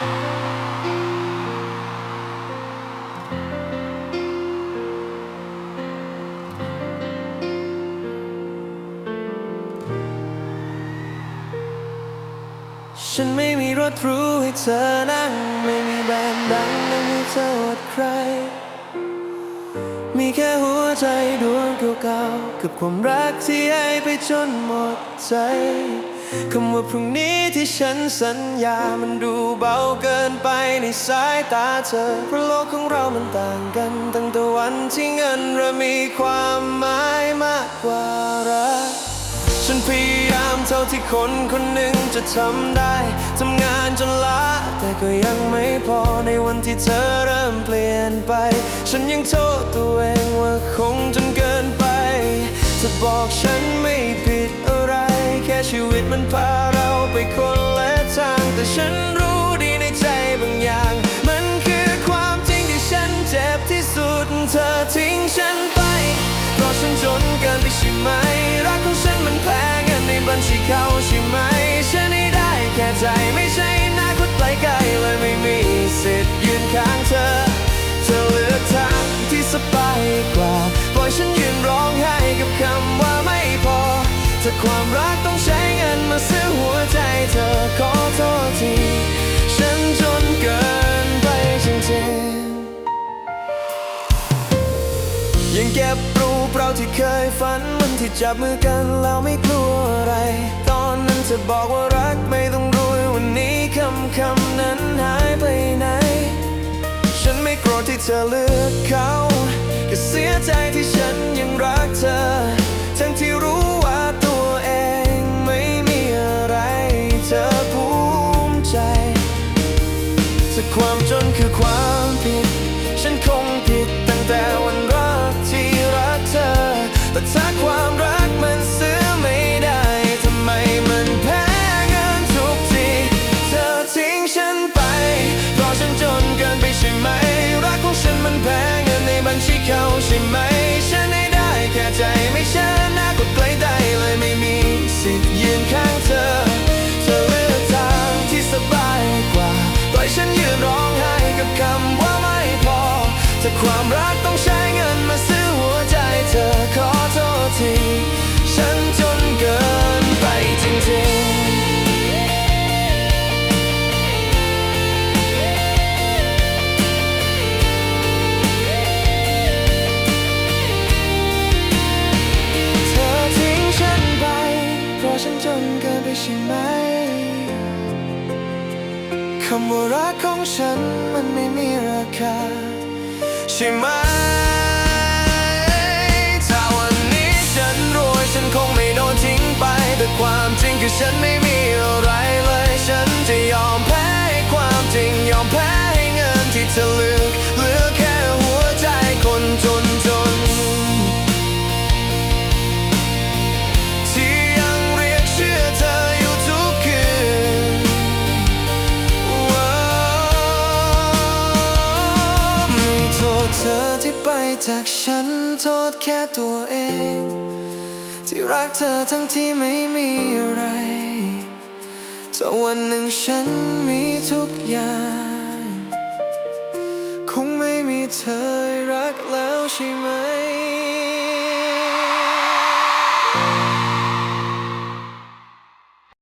ฉันไม่มีรถรู้ให้เธอนั่ง ไม่มีแบรนด์ดังไม่มีเธออดใคร มีแค่หัวใจดวงเก่าๆกับความรักที่ให้ไปจนหมดใจ คำว่าพรุ่งนี้ที่ฉันสัญญา มันดูเบาเกินไปในสายตาเธอ เพราะโลกของเรามันต่างกัน ตั้งแต่วันที่เงินเรามีความหมายมากกว่ารัก ฉันพยายามเท่าที่คนคนหนึ่งจะทำได้ ทำงานจนล้าแต่ก็ยังไม่พอในวันที่เธอเริ่มเปลี่ยนไป ฉันยังโทษตัวเองว่าคงจนเกินไปเธอบอกฉันไม่ ชีวิตมันพาเราไปคนละทาง แต่ฉันรู้ดีในใจบางอย่าง มันคือความจริงที่ฉันเจ็บที่สุด เธอทิ้งฉันไป เพราะฉันจนเกินไปใช่ไหม รักของฉันมันแพงเงินในบัญชีเขาใช่ไหม ยังเก็บรูปเราที่เคยฝันวันที่จับมือกันแล้วไม่กลัวอะไร ตอนนั้นเธอบอกว่ารักไม่ต้องรู้วันนี้คำคำนั้นหายไปไหน ฉันไม่โกรธที่เธอเลือกเขาก็เสียใจที่ฉันยังรักเธอ ทั้งที่รู้ว่าตัวเองไม่มีอะไร เธอภูมิใจถ้าความจนคือความผิด ฉันคงผิดตั้งแต่ แต่ถ้าความรักมันซื้อไม่ได้ทำไมมันแพงเงินทุกที เธอทิ้งฉันไปเพราะฉันจนเกินไปใช่ไหม รักของฉันมันแพงเงินในบัญชีเขาใช่ไหม ฉันให้ได้แค่ใจไม่ชนาคตไกลได้เลยไม่มีสิทธิ์ยืนข้างเธอ เธอเลือกทางที่สบายกว่าปล่อยฉันยืนร้องไห้กับคำว่าไม่พอถ้าความรัก คำว่ารักของฉันมันไม่มีราคาใช่ไหม ถ้าวันนี้ฉันรวยฉันคงไม่โดนทิ้งไป แต่ความจริงคือฉันไม่ จากฉันโทษแค่ตัวเอง ที่รักเธอทั้งที่ไม่มีอะไรแต่วันหนึ่งฉันมีทุกอย่าง คงไม่มีเธอรักแล้วใช่ไหม